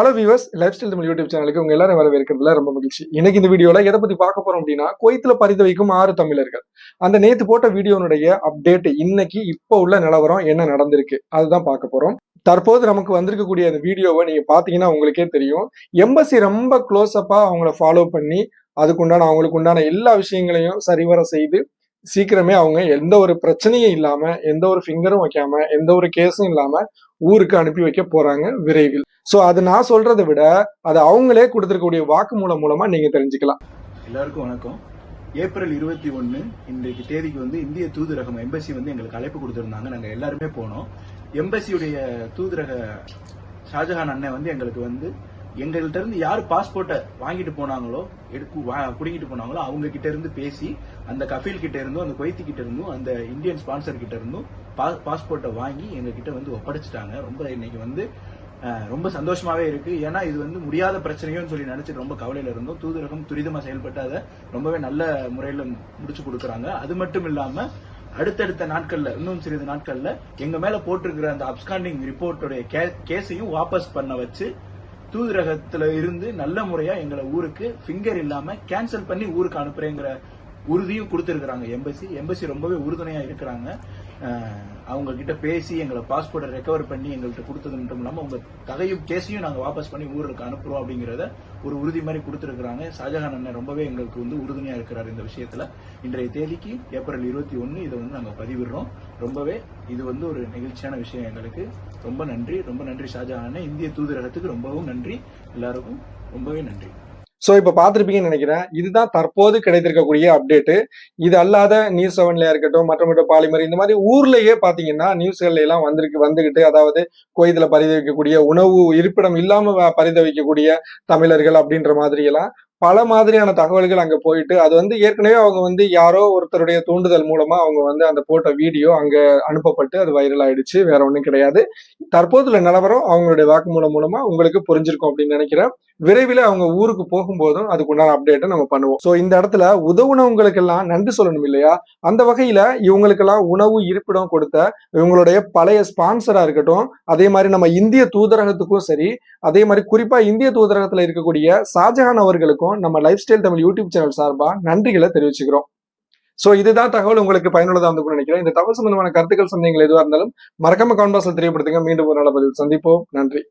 Hello viewers lifestyle Tamil YouTube சேனலுக்கு உங்க எல்லாரும் வரவேற்கிறதுல ரொம்ப மகிழ்ச்சி. இன்னைக்கு இந்த வீடியோல எதை பத்தி பார்க்க போறோம் அப்படின்னா குவைத்துல பரிந்து வைக்கும் ஆறு தமிழர்கள். அந்த நேத்து போட்ட வீடியோனுடைய அப்டேட் இன்னைக்கு இப்போ உள்ள நிலவரம் என்ன நடந்திருக்கு? அதுதான் பார்க்க போறோம். தற்போது நமக்கு வந்திருக்கக்கூடிய அந்த வீடியோவை நீங்க பாத்தீங்கன்னா உங்களுக்கே தெரியும். எம்பசி ரொம்ப க்ளோஸ் அப்பா அவங்கள ஃபாலோ பண்ணி அதுக்குண்டான அவங்களுக்கு உண்டான எல்லா விஷயங்களையும் சரிவர செய்து சீக்கிரமே அவங்க எந்த ஒரு பிரச்சனையும் இல்லாம எந்த ஒரு ஃபிங்கரும் வைக்காம எந்த ஒரு கேஸும் இல்லாம ஊருக்கு அனுப்பி வைக்க போறாங்க விரைவில். சோ அது நான் சொல்றதை விட அது அவங்களே கொடுத்திருக்கக்கூடிய வாக்குமூலம் மூலமா நீங்க தெரிஞ்சுக்கலாம். எல்லாருக்கும் வணக்கம். ஏப்ரல் இருபத்தி ஒன்று இன்றைக்கு தேதிக்கு வந்து இந்திய தூதரகம் எம்பசி வந்து எங்களுக்கு அழைப்பு கொடுத்துருந்தாங்க. நாங்க எல்லாருமே போனோம். எம்பசியுடைய தூதரக ஷாஜஹான் அண்ணன் வந்து எங்களுக்கு வந்து எங்கள்கிட்ட இருந்து யார் பாஸ்போர்ட்டை வாங்கிட்டு போனாங்களோ எடுக்கு வா- போனாங்களோ அவங்க கிட்ட இருந்து பேசி அந்த கஃபீல் கிட்ட இருந்தும் அந்த கொய்த்தி கிட்ட இருந்தும் அந்த இந்தியன் ஸ்பான்சர் கிட்ட இருந்தும் பா- பாஸ்போர்ட்டை வாங்கி எங்ககிட்ட வந்து ஒப்படைச்சிட்டாங்க. ரொம்ப இன்னைக்கு வந்து ரொம்ப சந்தோஷமாவே இருக்கு. ஏன்னா இது வந்து முடியாத பிரச்சனையும் சொல்லி நினைச்சிட்டு ரொம்ப கவலையில இருந்தோம். தூதரகம் துரிதமா செயல்பட்டு அதை ரொம்பவே நல்ல முறையில முடிச்சு கொடுக்குறாங்க. அது மட்டும் இல்லாம அடுத்தடுத்த நாட்கள்ல இன்னும் சிறிது நாட்கள்ல எங்க மேல போட்டிருக்கிற அந்த அப்ஸ்காண்டிங் ரிப்போர்ட்டுடைய கேஸையும் வாபஸ் பண்ண வச்சு தூதரகத்துல இருந்து நல்ல முறையா எங்களை ஊருக்கு ஃபிங்கர் இல்லாம கேன்சல் பண்ணி ஊருக்கு அனுப்புறேங்கிற உறுதியும் கொடுத்துருக்குறாங்க. எம்பசி எம்பசி ரொம்பவே உறுதுணையாக இருக்கிறாங்க. அவங்க கிட்ட பேசி எங்களை பாஸ்போர்ட்டை ரெக்கவர் பண்ணி எங்கள்கிட்ட கொடுத்தது மட்டும் இல்லாமல் உங்கள் தகையும் கேஸையும் நாங்கள் வாபஸ் பண்ணி ஊருக்கு அனுப்புறோம் அப்படிங்கிறத ஒரு உறுதி மாதிரி கொடுத்துருக்குறாங்க. ஷாஜஹான் அண்ணன் ரொம்பவே எங்களுக்கு வந்து உறுதுணையாக இருக்கிறார் இந்த விஷயத்தில். இன்றைய தேதிக்கு ஏப்ரல் இருபத்தி ஒன்று இதை வந்து நாங்கள் பதிவிடுறோம். ரொம்பவே இது வந்து ஒரு நெகிழ்ச்சியான விஷயம் எங்களுக்கு. ரொம்ப நன்றி. ரொம்ப நன்றி ஷாஜஹான் அண்ணன் இந்திய தூதரகத்துக்கு ரொம்பவும் நன்றி. எல்லாருக்கும் ரொம்பவே நன்றி. ஸோ இப்போ பார்த்துருப்பீங்கன்னு நினைக்கிறேன் இதுதான் தற்போது கிடைத்திருக்கக்கூடிய அப்டேட்டு இது அல்லாத நியூஸ் செவன்லையா இருக்கட்டும் மற்ற மற்ற பாலிமர் இந்த மாதிரி ஊர்லயே பார்த்தீங்கன்னா நியூஸ்கள்ல எல்லாம் வந்திருக்கு வந்துகிட்டு அதாவது கோயில பரிதவிக்கக்கூடிய உணவு இருப்பிடம் இல்லாம பரிதவிக்கக்கூடிய தமிழர்கள் அப்படின்ற மாதிரி எல்லாம் பல மாதிரியான தகவல்கள் அங்க போயிட்டு அது வந்து ஏற்கனவே அவங்க வந்து யாரோ ஒருத்தருடைய தூண்டுதல் மூலமா அவங்க வந்து அந்த போட்ட வீடியோ அங்க அனுப்பப்பட்டு அது வைரல் ஆயிடுச்சு வேற ஒன்றும் கிடையாது. தற்போதுள்ள நிலவரம் அவங்களுடைய வாக்குமூலம் மூலமா உங்களுக்கு புரிஞ்சிருக்கும் அப்படின்னு நினைக்கிறேன். விரைவில் அவங்க ஊருக்கு போகும்போதும் அதுக்கு உண்டான அப்டேட்டை நம்ம பண்ணுவோம். ஸோ இந்த இடத்துல உதவுனவங்களுக்கெல்லாம் நன்றி சொல்லணும் இல்லையா? அந்த வகையில இவங்களுக்கெல்லாம் உணவு இருப்பிடம் கொடுத்த இவங்களுடைய பழைய ஸ்பான்சரா இருக்கட்டும் அதே மாதிரி நம்ம இந்திய தூதரகத்துக்கும் சரி அதே மாதிரி குறிப்பா இந்திய தூதரகத்துல இருக்கக்கூடிய ஷாஜஹான் அவர்களுக்கும் நம்ம lifestyle Tamil YouTube channel சார்பாக நன்றிகளை தெரிவிச்சுக்கிறோம். ஸோ இதுதான் தகவல் உங்களுக்கு பயனுள்ளதாக இருந்திருக்கும்னு நினைக்கிறேன். இந்த தகவல் சம்பந்தமான கருத்துக்கள் சந்தேகங்கள் எதுவாக இருந்தாலும் மறக்காம கமெண்ட் தெரியப்படுத்துங்க. மீண்டும் ஒரு நல்ல பதில் சந்திப்போம். நன்றி.